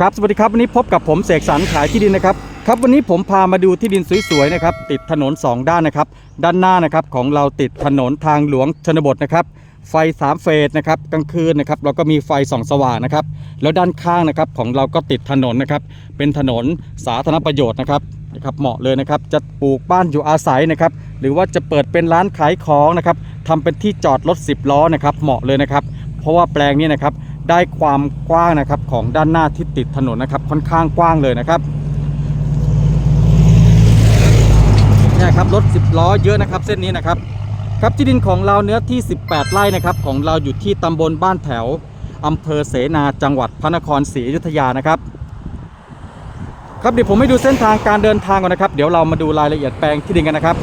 ครับสวัสดีครับวันนี้พบกับผมเสกสรรขายที่ดินนะครับครับวันนี้ผมพามาดูที่ดินสวยๆนะครับติดถนน 2 ด้านนะครับด้านหน้านะครับของเราติดถนนทางหลวงชนบทนะครับไฟ 3 เฟสนะครับกลางคืนนะครับเราก็มีไฟส่องสว่างนะครับแล้วด้านข้างนะครับของเราก็ติดถนนนะครับเป็นถนนสาธารณประโยชน์นะครับนะครับเหมาะเลยนะครับจะปลูกบ้านอยู่อาศัยนะครับหรือว่าจะเปิดเป็นร้านขายของนะครับทำเป็นที่จอดรถ 10 ล้อนะครับเหมาะเลยนะครับเพราะว่าแปลงนี้นะครับ ได้ความกว้างนะครับของด้านหน้าที่ติดถนนนะครับ ค่อนข้างกว้างเลยนะครับเนี่ยครับรถ 10 ล้อเยอะนะครับ เส้นนี้นะครับ ครับที่ดินของเราเนื้อที่ 18 ไร่นะครับของเราอยู่ที่ตำบลบ้านแถวอำเภอเสนาจังหวัดพระนครศรีอยุธยานะครับ ครับเดี๋ยวผมให้ดูเส้นทางการเดินทางก่อนนะครับ เดี๋ยวเรามาดูรายละเอียดแปลงที่ดินกันนะครับ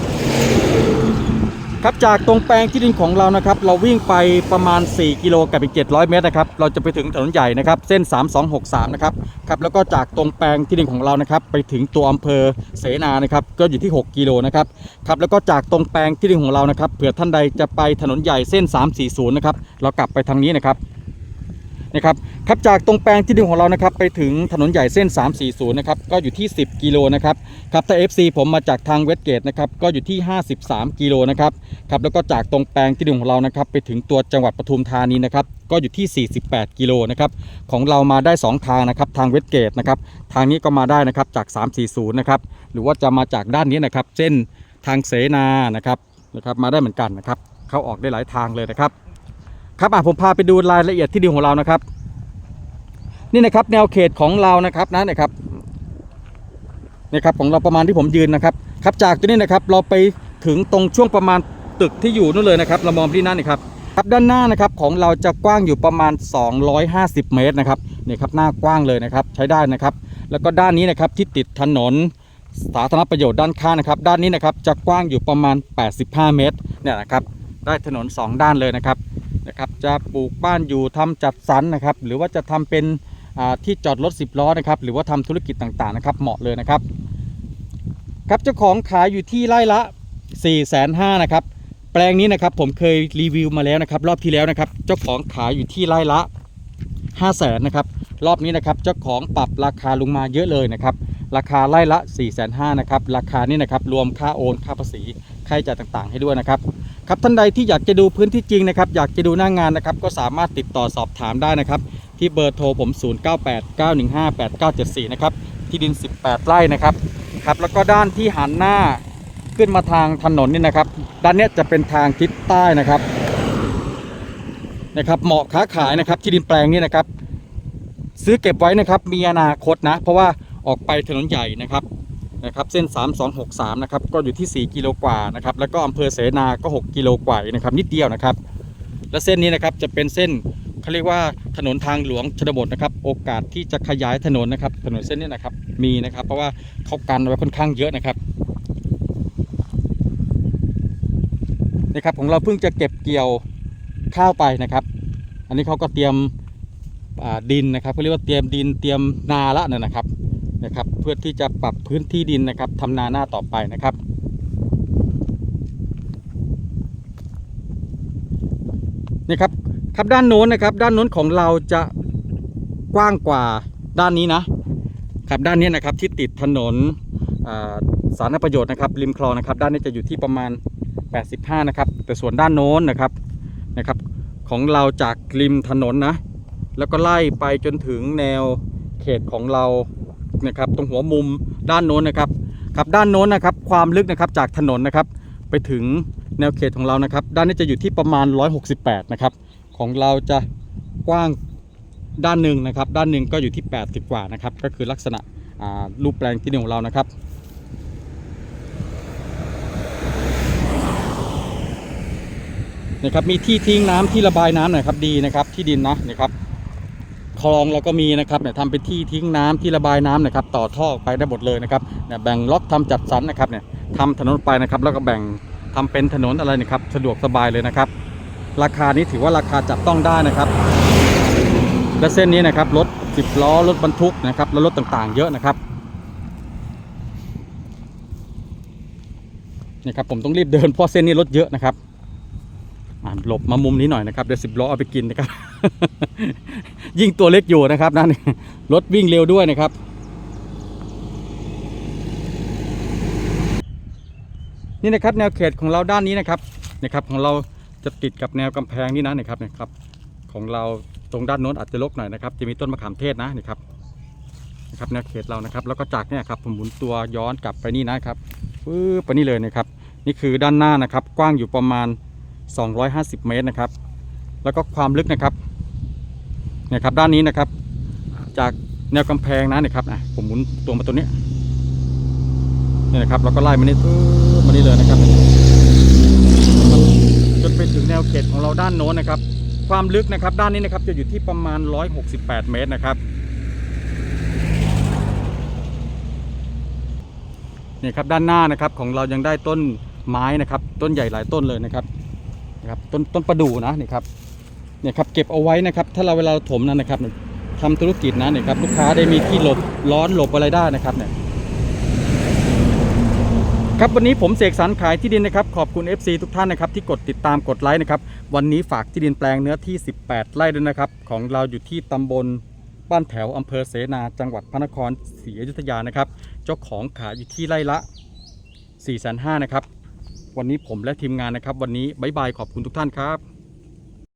ครับจากตรงแปลงที่ดินของเรานะครับ เราวิ่งไปประมาณ 4 กิโลกับอีก 700 เมตรนะครับ เราจะไปถึงถนนใหญ่นะครับ เส้น 3263 นะครับ ครับ แล้วก็จากตรงแปลงที่ดินของเรานะครับ ไปถึงตัวอำเภอเสนานะครับ ก็อยู่ที่ 6 กิโลนะครับ ครับ แล้วก็จากตรงแปลงที่ดินของเรานะครับ เผื่อท่านใดจะไปถนนใหญ่เส้น 340 นะครับ เรากลับไปทางนี้นะครับ นะครับครับจากตรงแปลงที่ดินของเรานะครับไปถึงถนนใหญ่เส้น 340 นะครับก็อยู่ที่ 10 กิโลนะครับครับถ้า FC ผมมาจากทางเวสเกตนะครับก็อยู่ที่ 53 กิโลนะครับครับแล้วก็จากตรงแปลงที่ดินของเรานะครับไปถึงตัวจังหวัดปทุมธานีนะครับก็อยู่ที่ 48 กิโลนะครับของเรามาได้ 2 ทางนะครับทางเวสเกตนะครับทางนี้ก็มาได้นะครับจาก 340 นะครับหรือว่าจะมาจากด้านนี้นะครับเส้นทางเสนานะครับนะครับมาได้เหมือนกันนะครับเข้าออกได้หลายทางเลยนะครับ ครับอะผมพาไปดูรายละเอียดที่ดินของเรานะครับ นี่นะครับแนวเขตของเรานะครับนะนะครับนี่ครับของเราประมาณที่ผมยืนนะครับ ครับจากตัวนี้นะครับเราไปถึงตรงช่วงประมาณตึกที่อยู่นู่นเลยนะครับ เรามองที่นั่นนะครับครับด้านหน้านะครับของเราจะกว้างอยู่ประมาณ 250 เมตรนะครับนี่ครับหน้ากว้างเลยนะครับใช้ได้นะครับ แล้วก็ด้านนี้นะครับที่ติดถนนสาธารณประโยชน์ด้านข้างนะครับ ด้านนี้นะครับจะกว้างอยู่ประมาณ 85 เมตรเนี่ยนะครับ ได้ถนน 2 ด้านเลยนะครับ นะครับจะปลูกบ้านอยู่ทำจัดสรรนะครับ หรือว่าจะทำเป็นที่จอดรถ 10 ล้อนะครับ หรือว่าทำธุรกิจต่างๆนะครับ เหมาะเลยนะครับ ครับเจ้าของขายอยู่ที่ไร่ละ4 5 0 0 0นะครับ แปลงนี้นะครับผมเคยรีวิวมาแล้วนะครับ รอบที่แล้วนะครับ เจ้าของขายอยู่ที่ไร่ละ5 0 0 0 0นนะครับ รอบนี้นะครับเจ้าของปรับราคาลงมาเยอะเลยนะครับ ราคาไร่ละ4 5 0 0 0นะครับ ราคานี้นะครับรวมค่าโอนค่าภาษีค่าใช้จ่ายต่างๆ ให้ด้วยนะครับ ครับท่านใดที่อยากจะดูพื้นที่จริงนะครับ อยากจะดูหน้างงานนะครับ ก็สามารถติดต่อสอบถามได้นะครับ ที่เบอร์โทรผม 0989158974 นะครับ ที่ดิน 18 ไร่นะครับครับ แล้วก็ด้านที่หันหน้าขึ้นมาทางถนนนี่นะครับ ด้านนี้จะเป็นทางทิศใต้นะครับนะครับเหมาะค้าขายนะครับ ที่ดินแปลงนี้นะครับ ซื้อเก็บไว้นะครับ มีอนาคตนะ เพราะว่าออกไปถนนใหญ่นะครับ นะครับเส้น 3263นะครับก็อยู่ที่ 4 กิโลกว่านะครับแล้วก็อำเภอเสนาก็ 6 กิโลกว่านะครับนิดเดียวนะครับ และเส้นนี้นะครับจะเป็นเส้นเขาเรียกว่าถนนทางหลวงชนบทนะครับ โอกาสที่จะขยายถนนนะครับ ถนนเส้นนี้นะครับมีนะครับ เพราะว่าเขากันไว้ค่อนข้างเยอะนะครับนี่ครับของเราเพิ่งจะเก็บเกี่ยวข้าวไปนะครับ อันนี้เขาก็เตรียมดินนะครับเขาเรียกว่าเตรียมดินเตรียมนาละนะครับ นะครับ เพื่อที่จะปรับพื้นที่ดินนะครับทำนาหน้าต่อไปนะครับนี่ครับครับด้านโน้นนะครับ ด้านโน้นของเราจะกว้างกว่าด้านนี้นะครับด้านนี้นะครับที่ติดถนนอ่าสาธารณประโยชน์นะครับริมคลองนะครับ ด้านนี้จะอยู่ที่ประมาณ 85 นะครับ แต่ส่วนด้านโน้นนะครับนะครับ ของเราจากริมถนนนะ แล้วก็ไล่ไปจนถึงแนวเขตของเรา นะครับตรงหัวมุมด้านโน้นนะครับครับด้านโน้นนะครับความลึกนะครับจากถนนนะครับไปถึงแนวเขตของเรานะครับ ด้านนี้จะอยู่ที่ประมาณ 168 นะครับ ของเราจะกว้างด้านหนึ่งนะครับ ด้านหนึ่งก็อยู่ที่ 80 กว่านะครับ ก็คือลักษณะอ่ารูปแปลงที่ดินของเรานะครับนะครับมีที่ทิ้งน้ำที่ระบายน้ำหน่อยครับดีนะครับที่ดินนะนะครับ คลองเราก็มีนะครับเนี่ยทำเป็นที่ทิ้งน้ำที่ระบายน้ำนะครับต่อท่อไปได้หมดเลยนะครับเนี่ยแบ่งล็อกทำจัดสรรนะครับเนี่ยทำถนนไปนะครับ แล้วก็แบ่งทำเป็นถนนอะไรนะครับ สะดวกสบายเลยนะครับ ราคานี้ถือว่าราคาจับต้องได้นะครับ และเส้นนี้นะครับรถ10ล้อรถบรรทุกนะครับและรถต่างๆ เยอะนะครับนี่ครับผมต้องรีบเดินเพราะเส้นนี้รถเยอะนะครับ หลบมามุมนี้หน่อยนะครับเดี๋ยวสิบล้อเอาไปกินนะครับ ยิ่งตัวเล็กอยู่นะครับนั่นรถวิ่งเร็วด้วยนะครับ นี่นะครับแนวเขตของเราด้านนี้นะครับนะครับ ของเราจะติดกับแนวกำแพงนี่นะนะครับนะครับ ของเราตรงด้านโน้นอาจจะลกหน่อยนะครับ จะมีต้นมะขามเทศนะนี่ครับนะครับแนวเขตเรานะครับ แล้วก็จากเนี่ยครับผมหมุนตัวย้อนกลับไปนี่นะครับปึ๊บไปนี่เลยนะครับ นี่คือด้านหน้านะครับ กว้างอยู่ประมาณ 250 เมตรนะครับ แล้วก็ความลึกนะครับเนี่ยครับด้านนี้นะครับ จากแนวกำแพงนะเนี่ยครับอะผมหมุนตัวมาตัวนี้เนี่ยนะครับแล้วก็ไล่มานี่มานี่เลยนะครับจนไปถึงแนวเขตของเราด้านโน้นนะครับ ความลึกนะครับด้านนี้นะครับจะอยู่ที่ประมาณ 168 เมตรนะครับนี่ครับด้านหน้านะครับของเรายังได้ต้นไม้นะครับ ต้นใหญ่หลายต้นเลยนะครับ นะครับต้นต้นประดู่นะนี่ครับเนี่ยครับเก็บเอาไว้นะครับ ถ้าเราเวลาถมนั้นนะครับทำธุรกิจนะเนี่ยครับลูกค้าได้มีที่หลบร้อนหลบอะไรได้นะครับเนี่ยครับวันนี้ผมเสกสรรขายที่ดินนะครับขอบคุณ FC ทุกท่านนะครับที่กดติดตามกดไลค์นะครับวันนี้ฝากที่ดินแปลงเนื้อที่ 18 ไร่ด้วยนะครับ ของเราอยู่ที่ตำบลบ้านแถวอำเภอเสนาจังหวัดพระนครศรีอยุธยานะครับ เจ้าของขายอยู่ที่ไร่ละ4 5 0 0 0นะครับ วันนี้ผมและทีมงานนะครับ วันนี้บายบายขอบคุณทุกท่านครับ